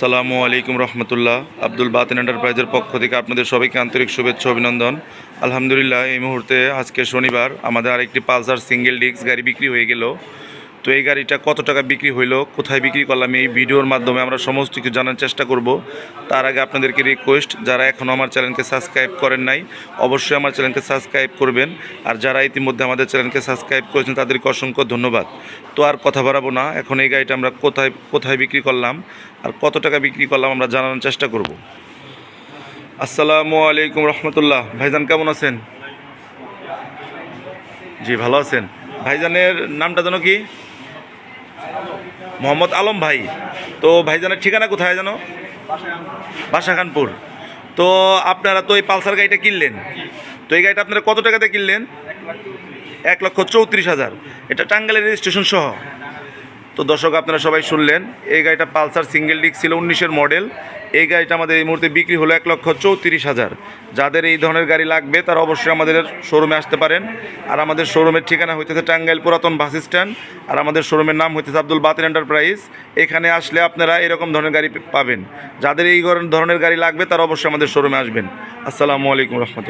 সালামু আলাইকুম রহমতুল্লাহ। আব্দুল বাতেন এন্টারপ্রাইজের পক্ষ থেকে আপনাদের সবাইকে আন্তরিক শুভেচ্ছা, অভিনন্দন। আলহামদুলিল্লাহ, এই মুহূর্তে আজকে শনিবার আমাদের আরেকটি পালসার সিঙ্গেল ডিস্ক গাড়ি বিক্রি হয়ে গেল। তো এই গাড়িটা কত টাকা বিক্রি হইল, কোথায় বিক্রি করলাম, এই ভিডিওর মাধ্যমে আমরা সমস্ত কিছু জানার চেষ্টা করব। তার আগে আপনাদেরকে রিকোয়েস্ট যারা এখনও আমার চ্যানেলকে সাবস্ক্রাইব করেন নাই, অবশ্যই আমার চ্যানেলকে সাবস্ক্রাইব করবেন। আর যারা ইতিমধ্যে আমাদের চ্যানেলকে সাবস্ক্রাইব করেছেন, তাদেরকে অসংখ্য ধন্যবাদ। তো আর কথা বাড়াবো না, এখন এই গাড়িটা আমরা কোথায় কোথায় বিক্রি করলাম, আর কত টাকা বিক্রি করলাম আমরা জানানোর চেষ্টা করব। আসসালামু আলাইকুম রহমতুল্লাহ। ভাইজান কেমন আছেন? জি, ভালো আছেন। ভাইজানের নামটা যেন কি? মোহাম্মদ আলম ভাই। তো ভাইজানের ঠিকানা কোথায় জানো? বাসাখানপুর। তো আপনারা তো এই পালসার গাড়িটা কিনলেন। তো এই গাড়িটা আপনারা কত টাকাতে কিনলেন? এক লক্ষ চৌত্রিশ হাজার। এটা টাঙ্গাইলের রেজিস্ট্রেশন সহ। তো দর্শক, আপনারা সবাই শুনলেন, এই গাড়িটা পালসার সিঙ্গেল ডিস্ক ছিল, উনিশের মডেল। এই গাড়িটা আমাদের এই মুহূর্তে বিক্রি হলো এক লক্ষ চৌত্রিশ হাজার। যাদের এই ধরনের গাড়ি লাগবে, তারা অবশ্যই আমাদের শোরুমে আসতে পারেন। আর আমাদের শোরুমের ঠিকানা হইতেছে টাঙ্গাইল পুরাতন বাস স্ট্যান্ড। আর আমাদের শোরুমের নাম হইতেছে আব্দুল বাতিন এন্টারপ্রাইজ। এখানে আসলে আপনারা এরকম ধরনের গাড়ি পাবেন। যাদের এই ধরনের গাড়ি লাগবে, তারা অবশ্যই আমাদের শোরুমে আসবেন। আসসালামু আলাইকুম রহমতুল্লাহ।